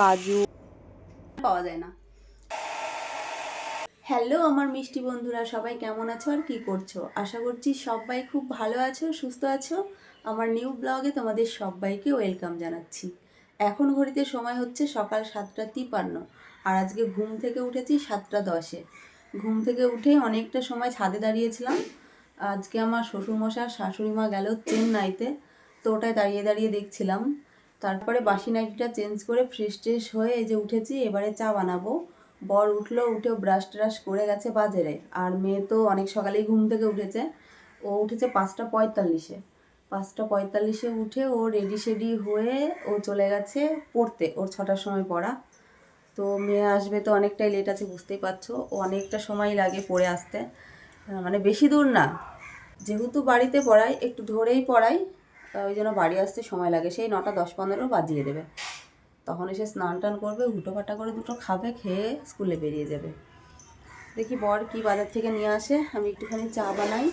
কাজু। পাওয়া যায় না। হ্যালো আমার মিষ্টি বন্ধুরা, সবাই কেমন আছো আর কি করছ? আশা করছি সবাই খুব ভালো আছো, সুস্থ আছো। আমার নিউ ব্লগে তোমাদের সবাইকে ওয়েলকাম জানাচ্ছি। এখন ঘড়িতে সময় হচ্ছে সকাল সাতটা তিপান্ন, আর আজকে ঘুম থেকে উঠেছি সাতটা দশে। ঘুম থেকে উঠে অনেকটা সময় ছাদে দাঁড়িয়েছিলাম। আজকে আমার শ্বশুরমশাই আর শাশুড়ি মা গেল চেন্নাইতে, তো ওটায় দাঁড়িয়ে দাঁড়িয়ে দেখছিলাম। তারপরে বাসি নাইটিটা চেঞ্জ করে ফ্রেশ ট্রেশ হয়ে এই যে উঠেছি, এবারে চা বানাবো। বর উঠল, উঠে ব্রাশ ট্রাশ করে গেছে বাজারে। আর মেয়ে তো অনেক সকালেই ঘুম থেকে উঠেছে। ও উঠেছে পাঁচটা পঁয়তাল্লিশে। পাঁচটা পঁয়তাল্লিশে উঠে ও রেডি শেডি হয়ে ও চলে গেছে পড়তে, ওর ছটার সময় পড়া। তো মেয়ে আসবে তো অনেকটাই লেট আছে, বুঝতেই পারছ। ও অনেকটা সময় লাগে পড়ে আসতে। মানে বেশি দূর না। যেহেতু বাড়িতে পড়াই, একটু ধরেই পড়াই আহ, ওই জন্য বাড়ি আসতে সময় লাগে। সেই নটা দশ পনেরো বাজিয়ে দেবে। তখন এসে স্নান টান করবে হুটো পাটা করে দুটো খাবে খেয়ে স্কুলে বেরিয়ে যাবে। দেখি বর কি বাজার থেকে নিয়ে আসে। আমি একটুখানি চা বানাই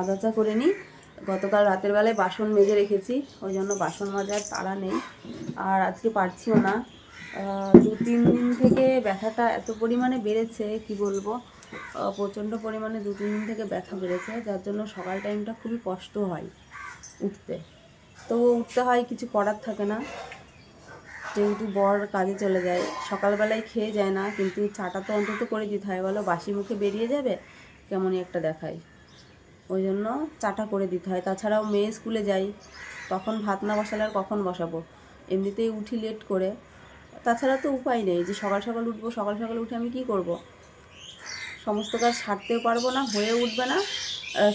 আদা চা করে নিই। গতকাল রাতের বেলায় বাসন মেজে রেখেছি ওই জন্য বাসন মাজার তাড়া নেই। আর আজকে পারছিও না। দু তিন দিন থেকে ব্যথাটা এত পরিমাণে বেড়েছে কি বলব? প্রচণ্ড পরিমাণে দু তিন দিন থেকে ব্যথা বেড়েছে যার জন্য সকাল টাইমটা খুবই কষ্ট হয় উঠতে। তো উঠতে হয়, কিছু করার থাকে না। যেহেতু বর কাজে চলে যায়, সকালবেলায় খেয়ে যায় না, কিন্তু চাটা তো অন্তত করে দিতে হয়। বলো, বাসি মুখে বেরিয়ে যাবে? কেমনই একটা দেখায়। ওই জন্য চাটা করে দিতে হয়। তাছাড়াও মেয়ে স্কুলে যাই, তখন ভাত না বসালে আর কখন বসাবো? এমনিতেই উঠি লেট করে। তাছাড়া তো উপায় নেই যে সকাল সকাল উঠবো, সকাল সকাল উঠে আমি কি করব। সমস্ত কাজ সারতেও পারব না হয়ে উঠবে না।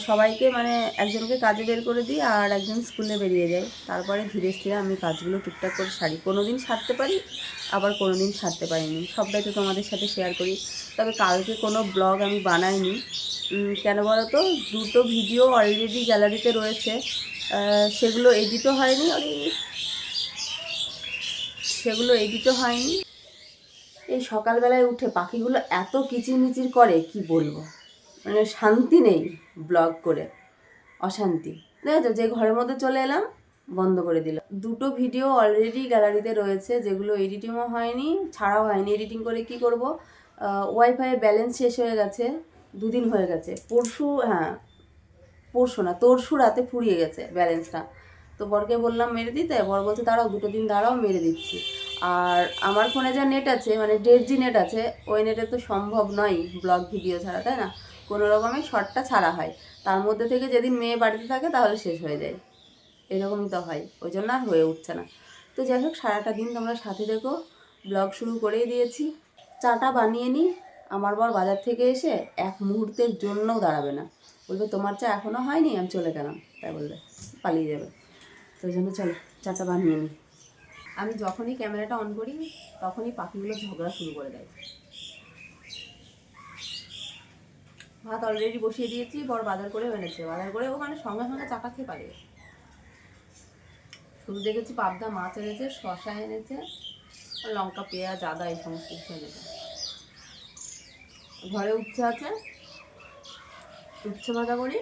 সবাইকে মানে একজনকে কাজে বের করে দিই আর একজন স্কুলে বেরিয়ে যায়। তারপরে ধীরে স্থিরে আমি কাজগুলো টুকটাক করে সারি। কোনো দিন সারতে পারি, আবার কোনো দিন সারতে পারিনি। সবটাই তো তোমাদের সাথে শেয়ার করি। তবে কালকে কোনো ব্লগ আমি বানাইনি। কেন বলো তো দুটো ভিডিও অলরেডি গ্যালারিতে রয়েছে। সেগুলো এডিটও হয়নি। সেগুলো এডিটও হয়নি। এই সকালবেলায় উঠে পাখিগুলো এত কিচিরমিচির করে, কি বলব? মানে শান্তি নেই ব্লগ করে, অশান্তি। দেখো যে ঘরের মধ্যে চলে এলাম, বন্ধ করে দিল। দুটো ভিডিও অলরেডি গ্যালারিতে রয়েছে, যেগুলো এডিটিংও হয়নি, ছাড়াও হয়নি। এডিটিং করে কি করব? ওয়াইফাই ব্যালেন্স শেষ হয়ে গেছে, দুদিন হয়ে গেছে। পরশু হ্যাঁ পরশু না, তরশু রাতে ফুরিয়ে গেছে ব্যালেন্সটা তো বরকে বললাম, মেরে দিতে বর বলছে, দাঁড়াও, দুটো দিন দাঁড়াও, মেরে দিচ্ছি। আর আমার ফোনে যা নেট আছে মানে দেড় জি নেট আছে, ওই নেটে তো সম্ভব নয় ব্লগ ভিডিও ছাড়া, তাই না? কোনো রকমে শর্টটা ছাড়া হয়। তার মধ্যে থেকে যেদিন মেয়ে বাড়িতে থাকে তাহলে শেষ হয়ে যায়। এরকমই তো হয়। ওই জন্য আর হয়ে উঠছে না। তো যাই হোক, সারাটা দিন তোমরা সাথে দেখো ব্লগ শুরু করেই দিয়েছি। চাটা বানিয়ে নিই। আমার বর বাজার থেকে এসে এক মুহূর্তের জন্যও দাঁড়াবে না। বলবে, তোমার চা এখনও হয়নি? আমি চলে গেলাম। তাই বলবে, পালিয়ে যাবে। তো ওই জন্য চলো, চাটা বানিয়ে নিই। আমি যখনই ক্যামেরাটা অন করি, তখনই পাখিগুলো ঝগড়া শুরু করে দেয়। ভাত অলরেডি বসিয়ে দিয়েছি বড় বাজার করে এনেছে। বাজার করে ওখানে সঙ্গে সঙ্গে চাটা খেয়ে পালিয়ে শুধু দেখেছি পাবদা মাছ এনেছে শশা এনেছে লঙ্কা, পেঁয়াজ, আদা, এই সমস্ত কিছু এনেছে। ঘরে উচ্ছে আছে, উচ্ছে ভাজা করি,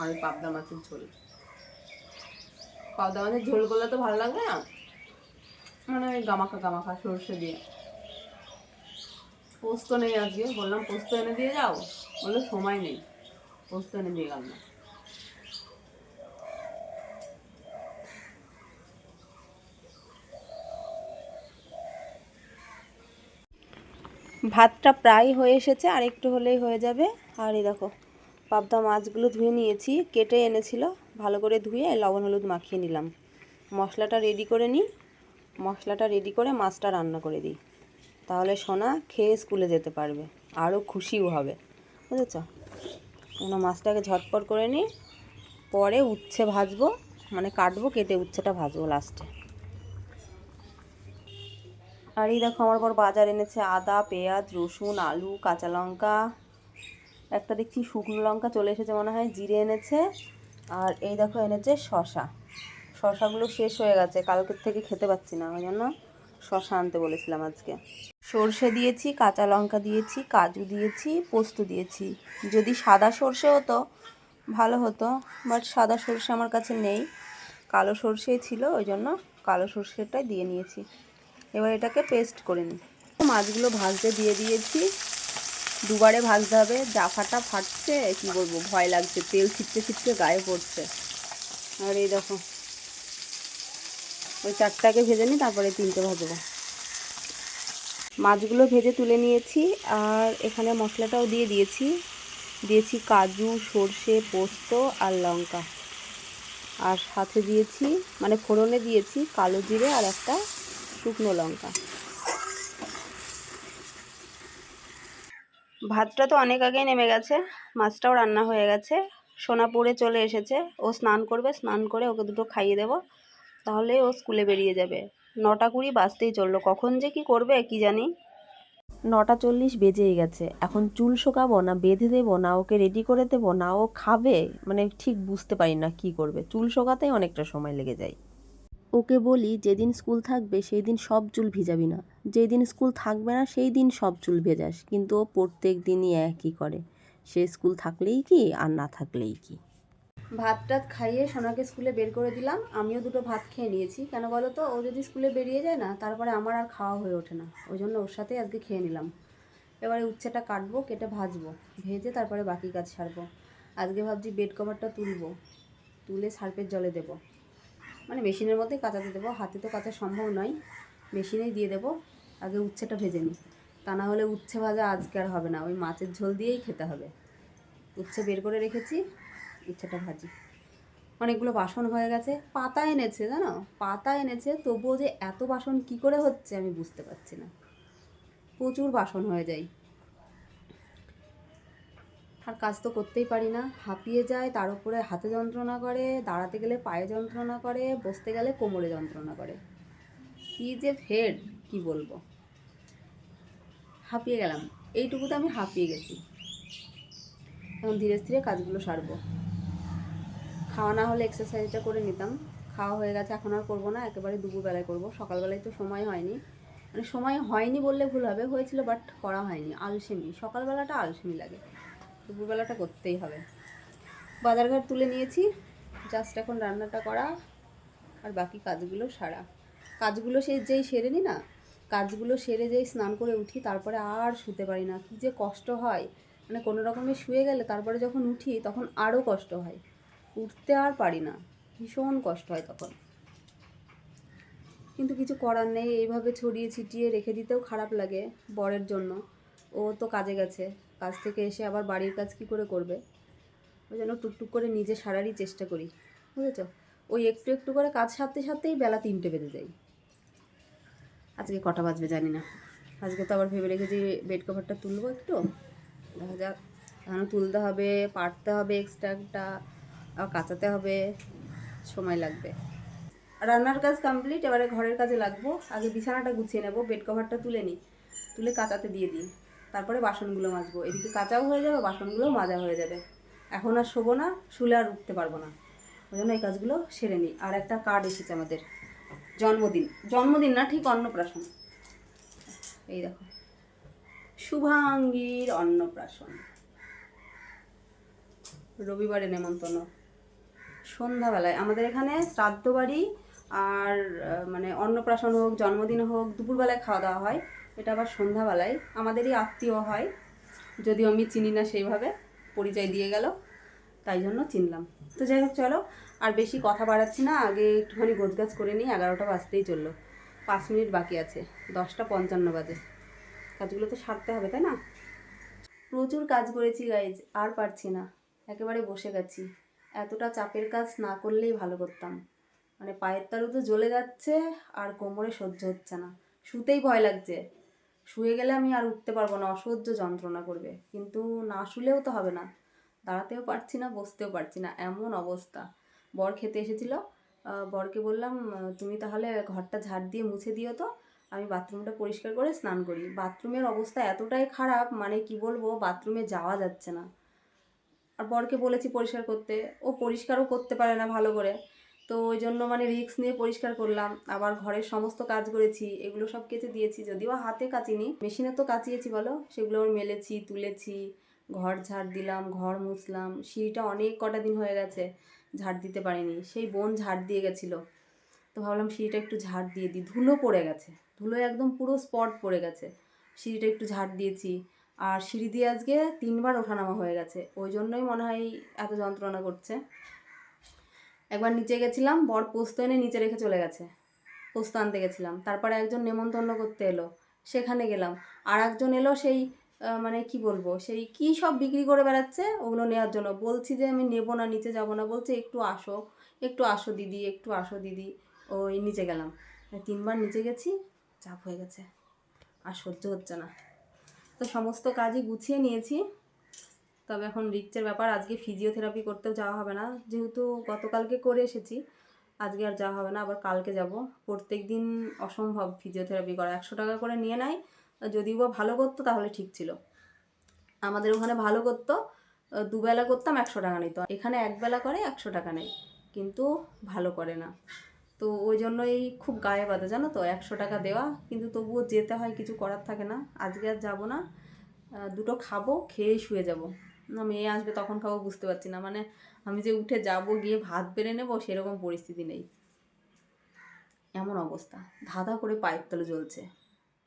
আর ওই পাবদা মাছের ঝোল। পাবদা মাছের ঝোল করলে তো ভালো লাগবে না? মানে ওই গামাখা গামাখা, সরষে দিয়ে। পোস্ত নেই আজকে। বললাম, পোস্ত এনে দিয়ে যাও। বলল, সময় নেই। পোস্ত এনে দিয়ে গেল না। ভাতটা প্রায় হয়ে এসেছে, আর একটু হলেই হয়ে যাবে। আর এই দেখো, পাবদা মাছগুলো ধুয়ে নিয়েছি। কেটে এনেছিল, ভালো করে ধুয়ে লবণ হলুদ মাখিয়ে নিলাম। মশলাটা রেডি করে নিই। মশলাটা রেডি করে মাছটা রান্না করে দিই। তাহলে সোনা খেয়ে স্কুলে যেতে পারবে, আরও খুশিও হবে, বুঝেছ? কেন মাছটাকে ঝটপট করে নিই পরে উচ্ছে ভাজবো মানে কাটবো, কেটে উচ্ছেটা ভাজবো লাস্টে আর এই দেখো আমার পর বাজার এনেছে আদা, পেঁয়াজ, রসুন, আলু, কাঁচা লঙ্কা, একটা দেখছি শুকনো লঙ্কা চলে এসেছে মনে হয়, জিরে এনেছে, আর এই দেখো এনেছে শশা শশাগুলো শেষ হয়ে গেছে, কালকের থেকে খেতে পাচ্ছি না, ওই জন্য শশা আনতে বলেছিলাম আজকে। সর্ষে দিয়েছি, কাঁচা লঙ্কা দিয়েছি, কাজু দিয়েছি, পোস্ত দিয়েছি। যদি সাদা সর্ষে হতো, ভালো হতো বাট সাদা সর্ষে আমার কাছে নেই। কালো সর্ষেই ছিল ওই জন্য কালো সর্ষেটাই দিয়ে নিয়েছি। এবার এটাকে পেস্ট করে নিই। মাছগুলো ভাজতে দিয়ে দিয়েছি। দুবারে ভাজতে হবে। জাফাটা ফাটছে, কি বলব, ভয় লাগছে, তেল ছিটতে ছিটতে গায়ে পড়ছে। আর এই দেখো, ওই চারটাকে ভেজে নিই, তারপরে তিনটে ভাজবো। মাছগুলো ভেজে তুলে নিয়েছি আর এখানে মশলাটাও দিয়ে দিয়েছি। দিয়েছি কাজু, সর্ষে, পোস্ত আর লঙ্কা। আর সাথে দিয়েছি মানে ফোড়নে দিয়েছি কালো জিরে আর একটা শুকনো লঙ্কা। ভাতটা তো অনেক আগেই নেমে গেছে, মাছটাও রান্না হয়ে গেছে। সোনা পড়ে চলে এসেছে, ও স্নান করবে, স্নান করে ওকে দুটো খাইয়ে দেবো, তাহলে ও স্কুলে বেরিয়ে যাবে। নটা কুড়ি বাজতেই চলল। কখন যে কি করবে, কি জানি? নটা চল্লিশ বেজেই গেছে। এখন চুল শোকাবো না, বেঁধে দেবো না, ওকে রেডি করে দেবো না, ও খাবে? মানে ঠিক বুঝতে পারি না কি করবে। চুল শোকাতেই অনেকটা সময় লেগে যায়। ওকে বলি, যেদিন স্কুল থাকবে সেই দিন সব চুল ভিজাবি না। যেই দিন স্কুল থাকবে না সেই দিন সব চুল ভেজাস। কিন্তু ও প্রত্যেক দিনই একই করে। সে স্কুল থাকলেই কি, আর না থাকলেই কি? ভাত টাত খাইয়ে সোনাকে স্কুলে বের করে দিলাম। আমিও দুটো ভাত খেয়ে নিয়েছি। কেন বলো তো? ও যদি স্কুলে বেরিয়ে যায় না, তারপরে আমার আর খাওয়া হয়ে ওঠে না। ওই জন্য ওর সাথেই আজকে খেয়ে নিলাম। এবারে উচ্ছেটা কাটবো, কেটে ভাজবো। ভেজে তারপরে বাকি কাজ সারবো। আজকে ভাবছি বেড কভারটা তুলবো। তুলে সার্পের জলে দেবো। মানে মেশিনের মধ্যে কাচাতে দেবো। হাতে তো কাচা সম্ভব নয়। মেশিনেই দিয়ে দেবো। আগে উচ্ছেটা ভেজে নিই। তা না হলে উচ্ছে ভাজা আজকে আর হবে না। ওই মাছের ঝোল দিয়েই খেতে হবে। উচ্ছে বের করে রেখেছি। উচ্ছেটা ভাজি। অনেকগুলো বাসন হয়ে গেছে, পাতা এনেছে, জানো? পাতা এনেছে, তবুও যে এত বাসন কি করে হচ্ছে আমি বুঝতে পারছি না। প্রচুর বাসন হয়ে যায়। আর কাজ তো করতেই পারি না। হাঁপিয়ে যায়, তার উপরে হাতে যন্ত্রণা করে, দাঁড়াতে গেলে পায়ে যন্ত্রণা করে, বসতে গেলে কোমরে যন্ত্রণা করে। কি যে ফের কি বলব? হাঁপিয়ে গেলাম। এইটুকুতে আমি হাঁপিয়ে গেছি। এখন ধীরে ধীরে কাজগুলো সারবো। খাওয়া না হলে এক্সারসাইজটা করে নিতাম। খাওয়া হয়ে গেছে, এখন আর করব না, একেবারে দুপুরবেলায় করব। সকালবেলায় তো সময় হয়নি। মানে সময় হয়নি বললে ভুল হবে, হয়েছিল বাট করা হয়নি, আলসেমি। সকালবেলাটা আলসেমি লাগে। দুপুরবেলাটা করতেই হবে। বাজারঘাট তুলে নিয়েছি জাস্ট এখন রান্নাটা করা, আর বাকি কাজগুলো সারা। কাজগুলো সে যেই সেরে নি না, কাজগুলো সেরে যেই স্নান করে উঠি, তারপরে আর শুতে পারি না। কী যে কষ্ট হয়। মানে কোনো রকমে শুয়ে গেলে, তারপরে যখন উঠি, তখন আরও কষ্ট হয়। উঠতে আর পারি না। ভীষণ কষ্ট হয় তখন। কিন্তু কিছু করার নেই, এইভাবে ছড়িয়ে ছিটিয়ে রেখে দিতেও খারাপ লাগে বরের জন্য। ও তো কাজে গেছে, কাজ থেকে এসে আবার বাড়ির কাজ কি করে করবে? ওই জন্য টুকটুক করে নিজে সারারই চেষ্টা করি, বুঝেছ? ওই একটু একটু করে কাজ সারতে সারতেই বেলা তিনটে বেজে যাই আজকে কটা বাজবে জানি না। আজকে তো আবার ভেবে রেখেছি বেড কভারটা তুলবো একটু। দেখা যাক তুলতে হবে পাটতে হবে এক্সট্রাটা আর কাচাতে হবে, সময় লাগবে। রান্নার কাজ কমপ্লিট এবারে ঘরের কাজে লাগবো। আগে বিছানাটা গুছিয়ে নেব বেড কভারটা তুলে নিই, তুলে কাচাতে দিয়ে দিই। তারপরে বাসনগুলো মাজবো। এদিকে কাচাও হয়ে যাবে বাসনগুলোও মাজা হয়ে যাবে। এখন আর শোবো না, শুলে আর উঠতে পারব না। ওই জন্য এই কাজগুলো সেরে নিই। আর একটা কার্ড এসেছে আমাদের, জন্মদিন। জন্মদিন না, ঠিক অন্নপ্রাশন। এই দেখো, শুভাঙ্গীর অন্নপ্রাশন। রবিবারে নেমন্তন্ন। সন্ধ্যাবেলায়। আমাদের এখানে শ্রাদ্ধ বাড়ি আর মানে অন্নপ্রাশন হোক, জন্মদিন হোক, দুপুরবেলায় খাওয়া দাওয়া হয়। এটা আবার সন্ধ্যাবেলায়। আমাদেরই আত্মীয় হয়। যদিও আমি চিনি না সেইভাবে, পরিচয় দিয়ে গেল, তাই জন্য চিনলাম। তো যাই হোক, চলো, আর বেশি কথা বাড়াচ্ছি না, আগে একটুখানি গোছগাছ করে নিই, এগারোটা বাজতেই চলল। পাঁচ মিনিট বাকি আছে, দশটা পঞ্চান্ন বাজে। কাজগুলো তো সারতে হবে, তাই না? প্রচুর কাজ করেছি গাইজ আর পারছি না। একেবারে বসে গেছি। এতটা চাপের কাজ না করলেই ভালো করতাম। মানে পায়ের তালু তো জ্বলে যাচ্ছে আর কোমরে সহ্য হচ্ছে না। শুতেই ভয় লাগছে। শুয়ে গেলে আমি আর উঠতে পারব না, অসহ্য যন্ত্রণা করবে। কিন্তু না শুলেও তো হবে না। দাঁড়াতেও পারছি না, বসতেও পারছি না। এমন অবস্থা। বর খেতে এসেছিল। বরকে বললাম, তুমি তাহলে ঘরটা ঝাড় দিয়ে মুছে দিও তো। আমি বাথরুমটা পরিষ্কার করে স্নান করি। বাথরুমের অবস্থা এতটাই খারাপ মানে কি বলব, বাথরুমে যাওয়া যাচ্ছে না। আর বরকে বলেছি পরিষ্কার করতে। ও পরিষ্কারও করতে পারে না ভালো করে। তো ওই জন্য মানে রিস্ক নিয়ে পরিষ্কার করলাম। আবার ঘরের সমস্ত কাজ করেছি, এগুলো সব কেচে দিয়েছি। যদিও হাতে কাচিনি, মেশিনে তো কাচিয়েছি বলো। সেগুলো আমি মেলেছি, তুলেছি, ঘর ঝাড় দিলাম, ঘর মুছলাম। সিঁড়িটা অনেক কটা দিন হয়ে গেছে, ঝাড় দিতে পারিনি। সেই বোন ঝাড় দিয়ে গেছিল। তো ভাবলাম সিঁড়িটা একটু ঝাড় দিয়ে দিই। ধুলো পড়ে গেছে। ধুলো একদম পুরো স্পট পড়ে গেছে। সিঁড়িটা একটু ঝাড় দিয়েছি। আর সিঁড়ি দিয়ে আজকে তিনবার ওঠানামা হয়ে গেছে। ওই জন্যই মনে হয় এত যন্ত্রণা করছে। একবার নিচে গেছিলাম, বর পোস্ত এনে নিচে রেখে চলে গেছে। পোস্ত আনতে গেছিলাম। তারপরে একজন নেমন্তন্ন করতে এলো। সেখানে গেলাম। আর একজন এলো সেই মানে কি বলব, সেই কি সব বিক্রি করে বেড়াচ্ছে ওগুলো নেওয়ার জন্য। বলছি যে আমি নেব না, নিচে যাব না। বলছে, একটু আসো একটু আসো দিদি, একটু আসো দিদি। ওই নিচে গেলাম। তিনবার নিচে গেছি, চাপ হয়ে গেছে। আর সহ্য হচ্ছে না। তো সমস্ত কাজই গুছিয়ে নিয়েছি। তবে এখন রিক্সের ব্যাপার, আজকে ফিজিওথেরাপি করতেও যাওয়া হবে না। যেহেতু গতকালকে করে এসেছি, আজকে আর যাওয়া হবে না, আবার কালকে যাব। প্রত্যেক দিন অসম্ভব ফিজিওথেরাপি করা। একশো টাকা করে নিয়ে নেয়, যদিও বা ভালো করতো, তাহলে ঠিক ছিল। আমাদের ওখানে ভালো করতো, দুবেলা করতাম, একশো টাকা নিত। এখানে একবেলা করে একশো টাকা নেয়, কিন্তু ভালো করে না। তো ওই জন্যই খুব গায়ে বাঁধে, জানো তো? একশো টাকা দেওয়া। কিন্তু তবুও যেতে হয়, কিছু করার থাকে না। আজকে আর যাব না। দুটো খাব, খেয়েই শুয়ে যাব। না, মেয়ে আসবে তখন খাব, বুঝতে পারছি না। মানে আমি যে উঠে যাব, গিয়ে ভাত বেড়ে নেব, সেরকম পরিস্থিতি নেই। এমন অবস্থা। ধাঁধা করে পাইপ তলে জ্বলছে।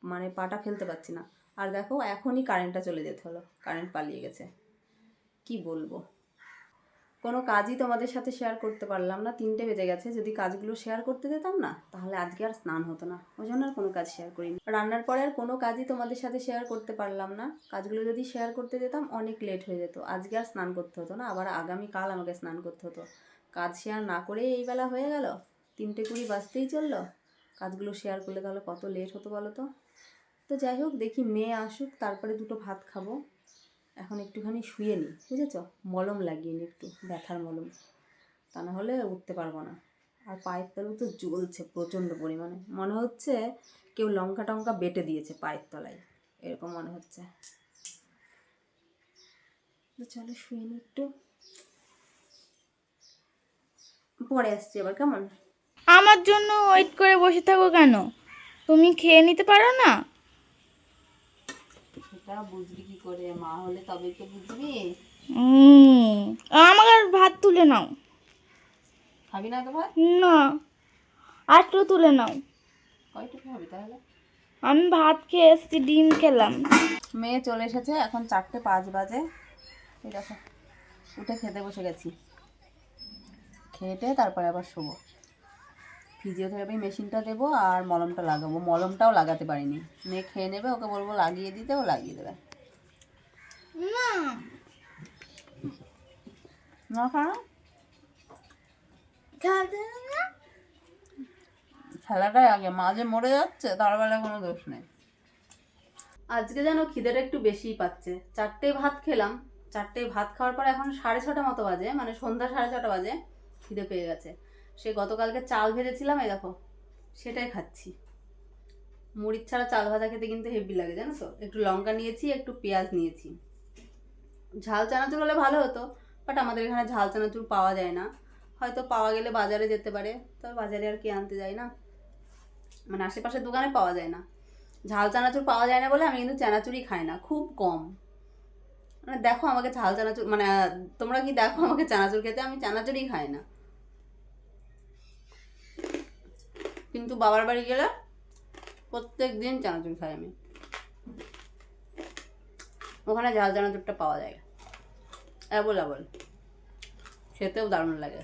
মানে পাটা ফেলতে পারছি না। আর দেখো, এখনই কারেন্টটা চলে যেতে হলো। কারেন্ট পালিয়ে গেছে। কি বলব? কোনো কাজই তোমাদের সাথে শেয়ার করতে পারলাম না। তিনটে বেজে গেছে, যদি কাজগুলো শেয়ার করতে যেতাম না, তাহলে আজকে আর স্নান হতো না। ওই জন্য আর কোনো কাজ শেয়ার করিনি। রান্নার পরে আর কোনো কাজই তোমাদের সাথে শেয়ার করতে পারলাম না। কাজগুলো যদি শেয়ার করতে যেতাম, অনেক লেট হয়ে যেত। আজকে আর স্নান করতে হতো না, আবার আগামীকাল আমাকে স্নান করতে হতো। কাজ শেয়ার না করেই এই বেলা হয়ে গেল। তিনটে কুড়ি বাজতেই চলল। কাজগুলো শেয়ার করলে তাহলে কত লেট হতো বলো তো? তো যাই হোক, দেখি মেয়ে আসুক, তারপরে দুটো ভাত খাব। এখন একটুখানি শুয়ে নিই বুঝেছ? মলম লাগিয়ে নিই একটু, ব্যথার মলম। তা না হলে উঠতে পারব না। আর পায়ের তলায় তো জ্বলছে প্রচণ্ড পরিমাণে। মনে হচ্ছে কেউ লঙ্কা টঙ্কা বেটে দিয়েছে পায়ের তলায়। এরকম মনে হচ্ছে। চলো শুয়ে নিই একটু। পরে আসছি আবার, কেমন? আমার জন্য ওয়েট করে বসে থাকো কেন? তুমি খেয়ে নিতে পারো না? বুঝবি কি করে? মা হলে তবে তো বুঝবি। আমার ভাত তুলে নাও। খাবি না তো ভাত? না একটু তুলে নাও। কয়টুকু হবে তাহলে? আমি ভাত খেয়ে এসছি ডিম খেলাম। মেয়ে চলে এসেছে এখন চারটে পাঁচ বাজে। ঠিক আছে উঠে খেতে বসে গেছি। খেতে তারপরে আবার শোবো। ফিজিওথেরাপি মেশিনটা দেবো আর মলমটা লাগাবো। মলমটাও লাগাতে পারিনি। মেয়ে খেয়ে নেবে ওকে বলব লাগিয়ে দিতে ও লাগিয়ে দেবে। না খেলাটাই আগে মাঝে মরে যাচ্ছে তার বেলা কোনো দোষ নেই। আজকে যেন খিদেটা একটু বেশিই পাচ্ছে। চারটে ভাত খেলাম। চারটে ভাত খাওয়ার পর এখন সাড়ে ছটা মতো বাজে মানে সন্ধ্যা সাড়ে ছটা বাজে খিদে পেয়ে গেছে। সে গতকালকে চাল ভেজেছিলাম, এই দেখো, সেটাই খাচ্ছি। মুড়ির ছাড়া চাল ভাজা খেতে কিন্তু হেভি লাগে, জানো তো? একটু লঙ্কা নিয়েছি, একটু পেঁয়াজ নিয়েছি। ঝাল চানাচুর হলে ভালো হতো বাট আমাদের এখানে ঝাল চানাচুর পাওয়া যায় না। হয়তো পাওয়া গেলে বাজারে যেতে পারে তবে বাজারে আর কি আনতে যায় না? মানে আশেপাশের দোকানে পাওয়া যায় না। ঝাল চানাচুর পাওয়া যায় না বলে আমি কিন্তু চানাচুরই খাই না, খুব কম। মানে দেখো আমাকে ঝাল চানাচুর মানে তোমরা কি দেখো আমাকে চানাচুর খেতে? আমি চানাচুরই খাই না। কিন্তু বাবার বাড়ি গেলে প্রত্যেক দিন চানাচুর খাই আমি। ওখানে ঝাল চানাচুরটা পাওয়া যায়। অ্যাভেলেবল খেতেও দারুণ লাগে।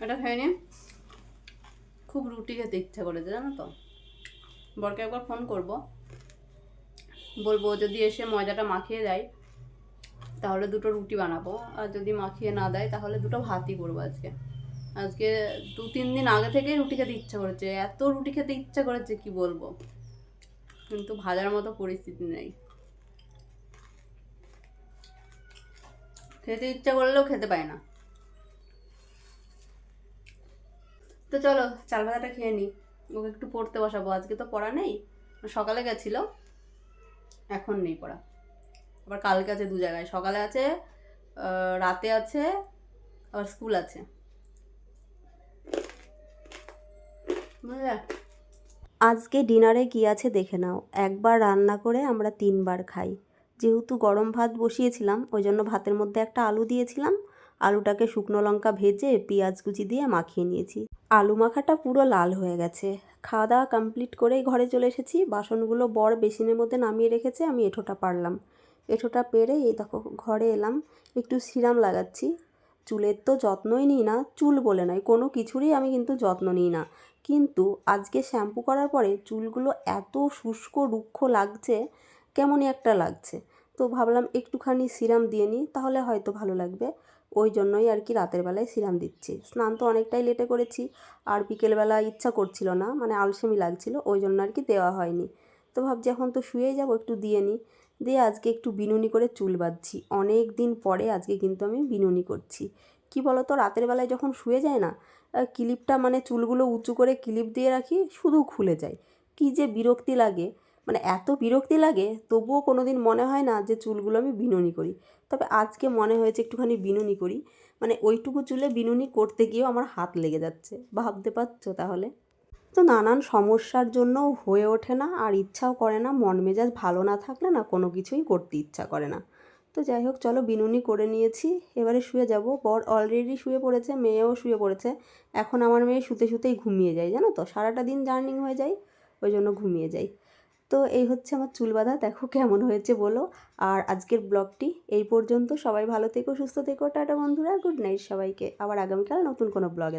এটা খেয়ে নিন খুব রুটি খেতে ইচ্ছা করেছে, জানো তো? বরকে একবার ফোন করব। বলব যদি এসে ময়দাটা মাখিয়ে দেয়, তাহলে দুটো রুটি বানাবো। আর যদি মাখিয়ে না দেয়, তাহলে দুটো ভাতই করব আজকে। আজকে দু তিন দিন আগে থেকেই রুটি খেতে ইচ্ছা করেছে। এত রুটি খেতে ইচ্ছা করেছে, কি বলব? কিন্তু ভাজার মতো পরিস্থিতি নেই। খেতে ইচ্ছা করলেও খেতে পায় না। তো চলো, চাল ভাজাটা খেয়ে নিই ওকে একটু পড়তে বসাবো। আজকে তো পড়া নেই। সকালে গেছিল। এখন নেই পড়া। আবার কালকে আছে দু জায়গায়। সকালে আছে রাতে আছে, আবার স্কুল আছে। আজকে ডিনারে কী আছে দেখে নাও। একবার রান্না করে আমরা তিনবার খাই। যেহেতু গরম ভাত বসিয়েছিলাম, ওই জন্য ভাতের মধ্যে একটা আলু দিয়েছিলাম। আলুটাকে শুকনো লঙ্কা ভেজে পেঁয়াজ কুচি দিয়ে মাখিয়ে নিয়েছি। আলু মাখাটা পুরো লাল হয়ে গেছে। খাওয়া দাওয়া কমপ্লিট করেই ঘরে চলে এসেছি। বাসনগুলো বড় বেসিনের মধ্যে নামিয়ে রেখেছে, আমি এঁঠোটা পারলাম। এঁঠোটা পেরে এই দেখো, ঘরে এলাম। একটু সিরাম লাগাচ্ছি। চুলের তো যত্নই নিই না, চুল বলে নয়, কোনো কিছুরই আমি কিন্তু যত্ন নিই না। কিন্তু আজকে শ্যাম্পু করার পরে চুলগুলো এত শুষ্ক, রুক্ষ লাগছে, কেমনই একটা লাগছে। তো ভাবলাম একটুখানি সিরাম দিয়ে নিই, তাহলে হয়তো ভালো লাগবে। ওই জন্যই আর কি রাতের বেলায় সিরাম দিচ্ছি। স্নান তো অনেকটাই লেটে করেছি, আর বিকেলবেলা ইচ্ছা করছিল না মানে আলসেমি লাগছিল, ওই জন্য আর কি দেওয়া হয়নি। তো ভাবছি এখন তো শুয়ে যাব, একটু দিয়ে নিই। দিয়ে আজকে একটু বিনুনি করে চুল বাঁধছি। অনেক দিন পরে আজকে কিন্তু আমি বিনুনি করছি। কি বলো তো রাতের বেলায় যখন শুয়ে যায় না ক্লিপটা মানে চুলগুলো উঁচু করে ক্লিপ দিয়ে রাখি, শুধু খুলে যায়। কি যে বিরক্তি লাগে। মানে এত বিরক্তি লাগে, তবুও কোনো দিন মনে হয় না যে চুলগুলো আমি বিনুনি করি। তবে আজকে মনে হয়েছে একটুখানি বিনুনি করি। মানে ওইটুকু চুলে বিনুনি করতে গিয়েও আমার হাত লেগে যাচ্ছে। ভাবতে পারছ তাহলে? তো নানান সমস্যার জন্য হয়ে ওঠে না, আর ইচ্ছাও করে না, মন মেজাজ ভালো না থাকলে না কোনো কিছুই করতে ইচ্ছা করে না। তো যাই হোক, চলো বিনুনি করে নিয়েছি। এবারে শুয়ে যাব। বর অলরেডি শুয়ে পড়েছে, মেয়েও শুয়ে পড়েছে। এখন আমার মেয়ে শুতে শুতেই ঘুমিয়ে যায়, জানো তো? সারাটা দিন জার্নিং হয়ে যায়, ওই জন্য ঘুমিয়ে যাই তো এই হচ্ছে আমার চুল বাঁধা, দেখো কেমন হয়েছে বলো। আর আজকের ব্লগটি এই পর্যন্ত। সবাই ভালো থেকো, সুস্থ থেকো, টাটা বন্ধুরা, গুড নাইট সবাইকে। আবার আগামীকাল নতুন কোনো ব্লগে